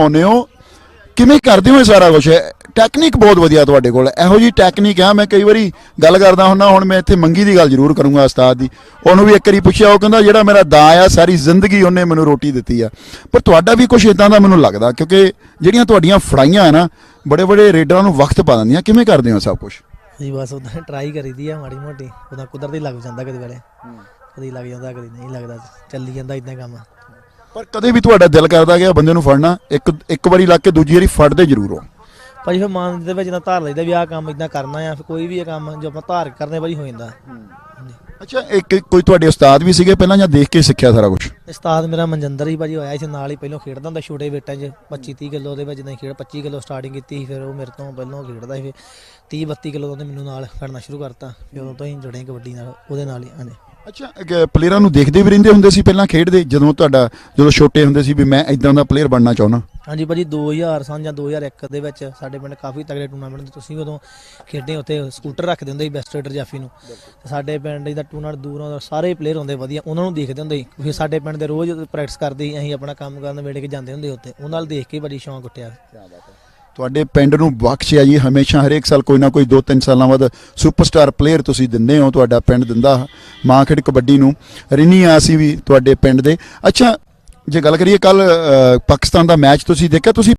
ਆਉਂਦੇ ਹੋ? ਕਿਵੇਂ ਕਰਦੇ ਹੋ ਇਹ ਸਾਰਾ ਕੁਝ ਟੈਕਨੀਕ ਬਹੁਤ ਵਧੀਆ ਤੁਹਾਡੇ ਕੋਲ। ਇਹੋ ਜੀ ਟੈਕਨੀਕ ਆ ਮੈਂ ਕਈ ਵਾਰੀ ਗੱਲ ਕਰਦਾ ਹੁੰਦਾ ਹੁਣ ਮੈਂ ਇੱਥੇ ਮੰਗੀ ਦੀ ਗੱਲ ਜ਼ਰੂਰ ਕਰੂੰਗਾ ਉਸਤਾਦ ਦੀ। ਉਹਨੂੰ ਵੀ ਇੱਕ ਵਾਰੀ ਪੁੱਛਿਆ ਉਹ ਕਹਿੰਦਾ ਜਿਹੜਾ ਮੇਰਾ ਦਾ ਆ ਸਾਰੀ ਜ਼ਿੰਦਗੀ ਉਹਨੇ ਮੈਨੂੰ ਰੋਟੀ ਦਿੱਤੀ ਆ। ਪਰ ਤੁਹਾਡਾ ਵੀ ਕੁਝ ਇਦਾਂ ਦਾ ਮੈਨੂੰ ਲੱਗਦਾ ਕਿਉਂਕਿ ਜਿਹੜੀਆਂ ਤੁਹਾਡੀਆਂ ਫੜਾਈਆਂ ਆ ਨਾ ਬੜੇ ਬੜੇ ਰੇਡਰਾਂ ਨੂੰ ਵਕਤ ਪਾ ਦਿੰਦੀਆਂ। ਕਿਵੇਂ ਕਰਦੇ ਹੋ ਸਭ ਕੁਝ ਜੀ ਬਸ ਉਦਾਂ ਟਰਾਈ ਕਰੀਦੀ ਆ ਮਾੜੀ ਮੋਟੀ। ਉਦਾਂ ਕੁਦਰਤੀ ਲੱਗ ਜਾਂਦਾ ਕਦੇ ਵੇਲੇ। ਕਦੀ ਲੱਗ ਜਾਂਦਾ ਕਦੀ ਨਹੀਂ ਲੱਗਦਾ। ਚੱਲੀ ਜਾਂਦਾ ਇਦਾਂ ਕੰਮ। ਪਰ ਕਦੇ ਵੀ ਤੁਹਾਡਾ ਦਿਲ ਕਰਦਾ ਇਹ ਬੰਦੇ ਨੂੰ ਫੜਨਾ ਇੱਕ ਇੱਕ ਵਾਰੀ ਲੱਗ ਕੇ ਦੂਜੀ ਵਾਰੀ ਫੜਦੇ ਜ਼ਰੂਰ ਹੋ। ਭਾਜੀ ਫਿਰ ਮਨ ਦੇ ਵਿੱਚ ਨਾ ਧਾਰ ਲਈਦਾ ਵੀ ਆਹ ਕੰਮ ਇਦਾਂ ਕਰਨਾ ਆ ਫਿਰ ਕੋਈ ਵੀ ਇਹ ਕੰਮ ਜੋ ਆਪਾਂ ਧਾਰ ਕਰਦੇ ਭਾਜੀ ਹੋ ਜਾਂਦਾ। ਹਾਂਜੀ ਅੱਛਾ ਇੱਕ ਕੋਈ ਤੁਹਾਡੇ ਉਸਤਾਦ ਵੀ ਸੀਗੇ ਪਹਿਲਾਂ ਜਾਂ ਦੇਖ ਕੇ ਸਿੱਖਿਆ ਸਾਰਾ ਕੁਝ ਉਸਤਾਦ ਮੇਰਾ ਮਨਜਿੰਦਰ ਹੀ ਭਾਜੀ ਹੋਇਆ ਸੀ ਨਾਲ ਹੀ ਪਹਿਲਾਂ ਖੇਡਦਾ ਹੁੰਦਾ ਛੋਟੇ ਵੇਟਾਂ 'ਚ 25 30 ਕਿਲੋ ਦੇ ਵਿੱਚ ਨਹੀਂ ਖੇਡ 25 ਕਿਲੋ ਸਟਾਰਟਿੰਗ ਕੀਤੀ ਸੀ ਫਿਰ ਉਹ ਮੇਰੇ ਤੋਂ ਪਹਿਲਾਂ ਖੇਡਦਾ ਸੀ ਫਿਰ 30 32 ਕਿਲੋ ਉਹਨੇ ਮੈਨੂੰ ਨਾਲ ਖੜਨਾ ਸ਼ੁਰੂ ਕਰਤਾ ਫਿਰ ਉਦੋਂ ਤੋਂ ਹੀ ਜੁੜੇ ਕਬੱਡੀ ਨਾਲ ਉਹਦੇ ਨਾਲ ਹੀ ਹਾਂਜੀ। ਅੱਛਾ ਪਲੇਅਰਾਂ ਨੂੰ ਦੇਖਦੇ ਵੀ ਰਹਿੰਦੇ ਹੁੰਦੇ ਸੀ ਪਹਿਲਾਂ ਖੇਡਦੇ ਜਦੋਂ ਤੁਹਾਡਾ ਜਦੋਂ ਛੋਟੇ ਹੁੰਦੇ ਸੀ ਵੀ ਮੈਂ ਇਦਾਂ ਦਾ ਪਲੇਅਰ ਬਣਨਾ ਚਾਹੁੰਦਾ? ਹਾਂਜੀ ਭਾਜੀ 2000 ਸਾਲ ਜਾਂ 2001 ਦੇ ਵਿੱਚ ਸਾਡੇ ਪਿੰਡ ਕਾਫੀ ਤਗੜੇ ਟੂਰਨਾਮੈਂਟ ਦੇ ਤੁਸੀਂ ਉਦੋਂ ਖੇਡੇ ਉੱਥੇ ਸਕੂਟਰ ਰੱਖਦੇ ਹੁੰਦੇ ਸੀ ਬੈਸਟ ਰੇਡਰ ਜਾਫੀ ਨੂੰ। ਤੇ ਸਾਡੇ ਪਿੰਡ ਦਾ ਟੂਰਨਾਮੈਂਟ ਦੂਰੋਂ ਦਾ ਸਾਰੇ ਪਲੇਅਰ ਹੁੰਦੇ ਵਧੀਆ ਉਹਨਾਂ ਨੂੰ ਦੇਖਦੇ ਹੁੰਦੇ ਸੀ। ਫਿਰ ਸਾਡੇ ਪਿੰਡ ਦੇ ਰੋਜ਼ ਪ੍ਰੈਕਟਿਸ ਕਰਦੇ ਸੀ ਅਸੀਂ ਆਪਣਾ ਕੰਮ ਕਰਨ ਵੇੜੇ ਕੇ ਜਾਂਦੇ ਹੁੰਦੇ ਉੱਥੇ। ਉਹਨਾਂ ਨਾਲ ਦੇਖ ਕੇ ਬੜੀ ਸ਼ੌਂਕ ਉੱਠਿਆ। ਤੁਹਾਡੇ ਪਿੰਡ ਨੂੰ ਬਖਸ਼ਿਆ ਜੀ ਹਮੇਸ਼ਾ ਹਰੇਕ ਸਾਲ ਕੋਈ ਨਾ ਕੋਈ 2-3 ਸਾਲਾਂ ਬਾਅਦ ਸੁਪਰਸਟਾਰ ਪਲੇਅਰ ਤੁਸੀਂ ਦਿੰਦੇ ਹੋ ਤੁਹਾਡਾ ਪਿੰਡ ਦਿੰਦਾ ਮਾਂ ਖੇਡ ਕਬੱਡੀ ਨੂੰ ਰਿਨੀ ਆ ਸੀ ਵੀ ਤੁਹਾਡੇ ਪਿੰਡ ਦੇ। ਅੱਛਾ, ਜੇ ਗੱਲ ਕਰੀਏ ਕੱਲ ਪਾਕਿਸਤਾਨ ਦਾ ਮੈਚ ਤੁਸੀਂ ਦੇਖਿਆ, ਤੁਸੀਂ